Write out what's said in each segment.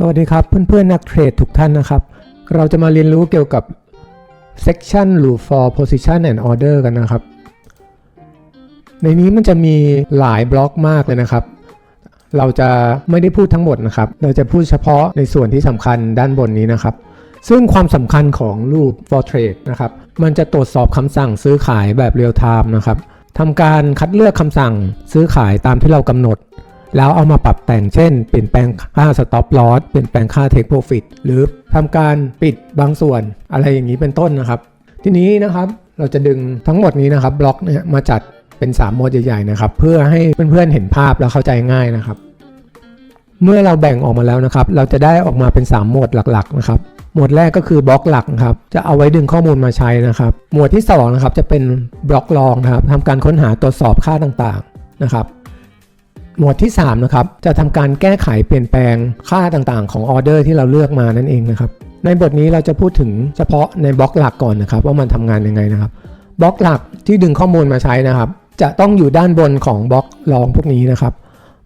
สวัสดีครับเพื่อนๆนักเทรดทุกท่านนะครับ เราจะมาเรียนรู้เกี่ยวกับ section loop for position and order กันนะครับ ในนี้มันจะมีหลายบล็อกมากเลยนะครับ เราจะไม่ได้พูดทั้งหมดนะครับ เราจะพูดเฉพาะในส่วนที่สำคัญด้านบนนี้นะครับ ซึ่งความสำคัญของ loop for trade นะครับ มันจะตรวจสอบคำสั่งซื้อขายแบบเรียลไทม์นะครับทำการคัดเลือกคำสั่งซื้อขายตามที่เรากำหนด แล้วเอามาปรับแต่งเช่น เปลี่ยนแปลงค่า stop loss เปลี่ยนแปลงค่า take profit หรือทำการปิดบางส่วนอะไรอย่างนี้เป็นต้นนะครับ ทีนี้นะครับเราจะดึงทั้งหมดนี้นะครับบล็อกเนี่ยมาจัดเป็น 3 หมวดใหญ่ๆนะครับ เพื่อให้เพื่อนๆเห็นภาพแล้วเข้าใจง่ายนะครับ เมื่อเราแบ่งออกมาแล้วนะครับ เราจะได้ออกมาเป็น 3 หมวดหลักๆนะครับหมวดแรกก็คือบล็อกหลักนะครับ จะเอาไว้ดึงข้อมูลมาใช้นะครับ หมวดที่2นะครับจะเป็นบล็อกรองนะครับทำการค้นหาตรวจสอบค่าต่างๆนะครับ หมวดที่ 3 นะครับ จะทำการแก้ไขเปลี่ยนแปลงค่าต่างๆ ของออเดอร์ที่เราเลือกมานั่นเองนะครับ ในบทนี้เราจะพูดถึงเฉพาะในบล็อกหลักก่อนนะครับ ว่ามันทำงานยังไงนะครับ บล็อกหลักที่ดึงข้อมูลมาใช้นะครับ จะต้องอยู่ด้านบนของบล็อกรองพวกนี้นะครับ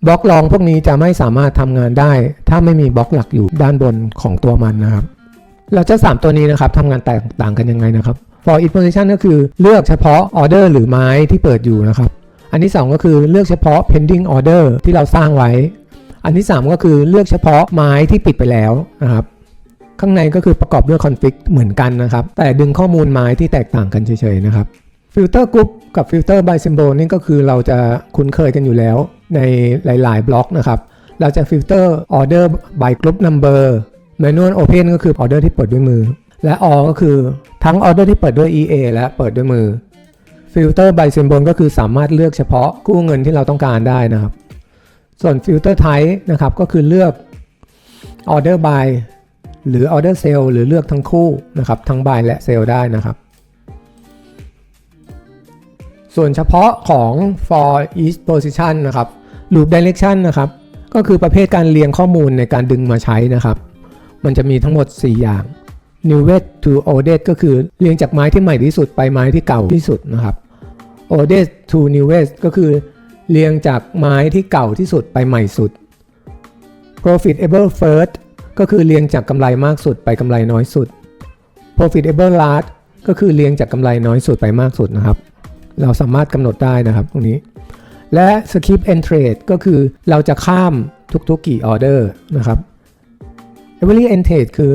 บล็อกรองพวกนี้จะไม่สามารถทำงานได้ ถ้าไม่มีบล็อกหลักอยู่ด้านบนของตัวมันนะครับ เราจะ 3 ตัวนี้นะครับทำงานแตกต่างกันยังไงนะครับ for each position ก็คือเลือกเฉพาะออเดอร์หรือไม้ที่เปิดอยู่นะครับ อันที่ 2 ก็คือเลือกเฉพาะ pending order ที่เราสร้างไว้ อันที่ 3 ก็คือเลือกเฉพาะไม้ที่ปิดไปแล้วนะครับ ข้างในก็คือประกอบด้วย config เหมือนกันนะครับ แต่ดึงข้อมูลไม้ที่แตกต่างกันเฉยๆนะครับ filter group กับ filter by symbol นี่ก็คือเราจะคุ้นเคยกันอยู่แล้วในหลาย ๆ บล็อกนะครับ เราจะ filter order by group number manual open ก็คือ order ที่เปิดด้วยมือ และ all ก็คือทั้ง order ที่เปิดด้วย EA และเปิดด้วยมือ filter by symbol ก็คือสามารถเลือกเฉพาะกู้เงินที่เราต้องการได้นะครับ ส่วน filter type นะครับก็คือเลือก order by หรือ order sell หรือเลือกทั้งคู่นะครับทั้ง buy และ sell ได้นะครับ ส่วนเฉพาะของ for each position นะครับ loop direction นะครับ ก็คือประเภทการเรียงข้อมูลในการดึงมาใช้นะครับ มันจะมีทั้งหมด 4 อย่าง newest to oldest ก็คือเรียงจากไม้ที่ใหม่ที่สุดไปไม้ที่เก่าที่สุดนะครับ oldest to newest ก็คือเรียงจากไม้ที่เก่าที่สุดไปใหม่สุด profitable first ก็คือเรียงจากกำไรมากสุดไปกำไรน้อยสุด profitable last ก็คือเรียงจากกำไรน้อยสุดไปมากสุดนะครับ เราสามารถกำหนดได้นะครับตรงนี้ และ skip and trade ก็คือเราจะข้ามทุกๆกี่ออเดอร์นะครับ every and trade คือ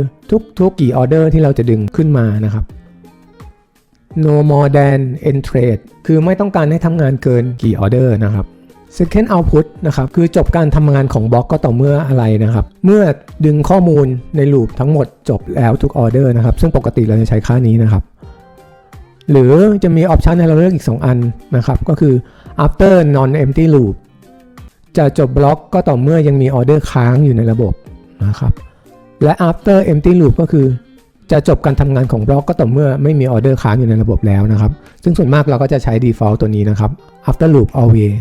ทุกๆกี่ออเดอร์ที่เราจะดึงขึ้นมานะครับ no more than end trade คือไม่ต้องการให้ทำงานเกินกี่ออเดอร์นะครับ second output นะครับคือจบการทำงานของบล็อกก็ต่อเมื่ออะไรนะครับ เมื่อดึงข้อมูลในลูปทั้งหมดจบแล้วทุกออเดอร์นะครับ ซึ่งปกติเราจะใช้ค่านี้นะครับ หรือจะมีออปชันให้เราเลือกอีก 2 อันนะครับ ก็คือ after non empty loop จะจบบล็อกก็ต่อเมื่อยังมีออเดอร์ค้างอยู่ในระบบนะครับ และ after empty loop ก็คือจะจบการทำงานของบล็อกก็ต่อเมื่อไม่มีออเดอร์ค้างอยู่ในระบบแล้วนะครับ ซึ่งส่วนมากเราก็จะใช้ default ตัวนี้นะครับ after loop always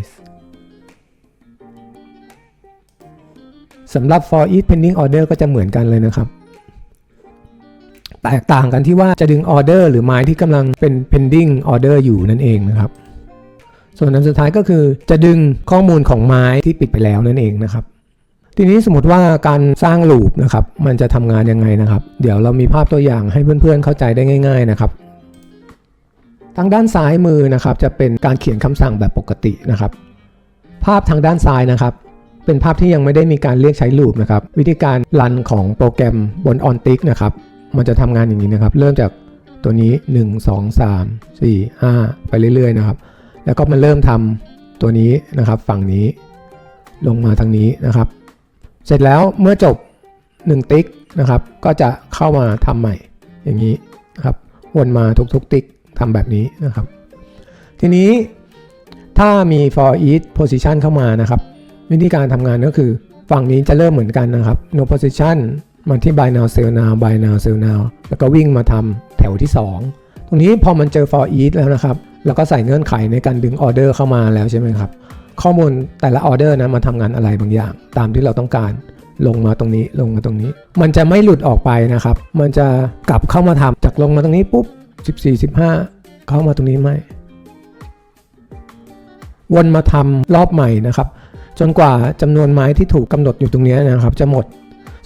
สำหรับ for each pending order ก็จะเหมือนกันเลยนะครับ แตกต่างกันที่ว่าจะดึงออเดอร์หรือไม้ที่กำลังเป็น pending order อยู่นั่นเองนะครับ ส่วนอันสุดท้ายก็คือจะดึงข้อมูลของไม้ที่ปิดไปแล้วนั่นเองนะครับ ทีนี้สมมติว่าการสร้างลูปนะครับ มันจะทำงานยังไงนะครับ เดี๋ยวเรามีภาพตัวอย่างให้เพื่อนๆเข้าใจได้ง่าย ๆนะครับ ทางด้านซ้ายมือนะครับ จะเป็นการเขียนคำสั่งแบบปกตินะครับ ภาพทางด้านซ้ายนะครับ เป็นภาพที่ยังไม่ได้มีการเรียกใช้ลูปนะครับ วิธีการรันของโปรแกรมบน on tick นะครับ มันจะทำงานอย่างนี้นะครับ เริ่มจากตัวนี้ 1 2 3 4 5 ไปเรื่อยๆนะครับ แล้วก็มันเริ่มทำตัวนี้นะครับ ฝั่งนี้ลงมาทางนี้นะครับ เสร็จแล้วเมื่อจบ 1 ติ๊กนะครับ ก็จะเข้ามาทำใหม่อย่างนี้นะครับวนมาทุกๆติ๊กทำแบบนี้นะครับ ทีนี้ถ้ามี for each position เข้ามานะครับ วิธีการทำงานก็คือฝั่งนี้จะเริ่มเหมือนกันนะครับ no position มาที่ buy now sell now buy now sell now แล้วก็วิ่งมาทำแถวที่ 2 ตรงนี้พอมันเจอ for each แล้วนะครับ แล้วก็ใส่เงื่อนไขในการดึงออเดอร์เข้ามาแล้วใช่ไหมครับ ข้อมูลแต่ละออเดอร์นะมาทำงานอะไรบางอย่าง ตามที่เราต้องการลงมาตรงนี้ลงมาตรงนี้ มันจะไม่หลุดออกไปนะครับ มันจะกลับเข้ามาทำจากลงมาตรงนี้ปุ๊บ 14 15 เข้ามาตรงนี้ไม่ วนมาทำรอบใหม่นะครับ จนกว่าจำนวนไม้ที่ถูกกำหนดอยู่ตรงนี้นะครับ จะหมด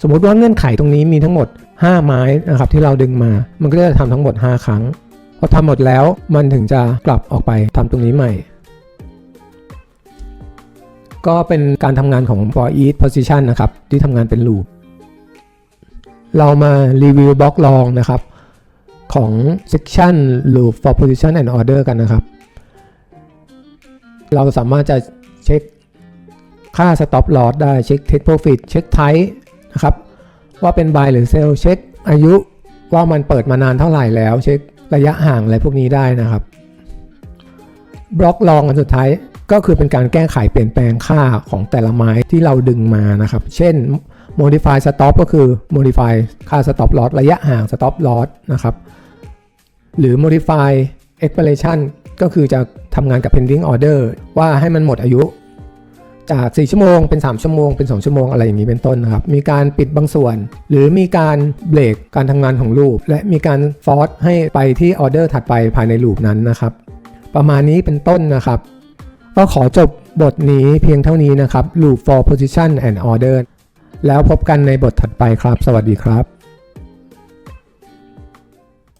สมมุติว่าเงื่อนไขตรงนี้มีทั้งหมด 5 ไม้นะครับที่เราดึงมา มันก็จะทำทั้งหมด 5 ครั้งพอทำหมดแล้วมันถึงจะกลับออกไปทำตรงนี้ใหม่ ก็เป็นการทำงานของ for each position นะครับ ที่ทำงานเป็น loop เรามารีวิวบล็อกลองนะครับ ของ section loop for position and order กันนะครับ เราสามารถจะเช็คค่า stop loss ได้เช็ค take profit เช็ค type นะครับ ว่าเป็น buy หรือ sell เช็คอายุว่ามันเปิดมานานเท่าไหร่แล้ว เช็คระยะห่างอะไรพวกนี้ได้นะครับ บล็อกลองอันสุดท้าย ก็คือเป็นการแก้ไขเปลี่ยนแปลงค่าของแต่ละไม้ที่เราดึงมานะครับ เช่น modify stop ก็คือ modify ค่า stop loss ระยะห่าง stop loss นะครับ หรือ modify expiration ก็คือจะทำงานกับ pending order ว่าให้มันหมดอายุ จาก 4 ชั่วโมงเป็น 3 ชั่วโมงเป็น 2 ชั่วโมงอะไรอย่างนี้เป็นต้นนะครับ มีการปิดบางส่วน หรือมีการเบรกการทำงานของลูป และมีการฟอร์สให้ไปที่ออเดอร์ถัดไปภายในลูปนั้นนะครับ ประมาณนี้เป็นต้นนะครับ ก็ขอจบบทนี้เพียงเท่านี้นะครับ loop for position and order แล้วพบกันในบทถัดไปครับ สวัสดีครับ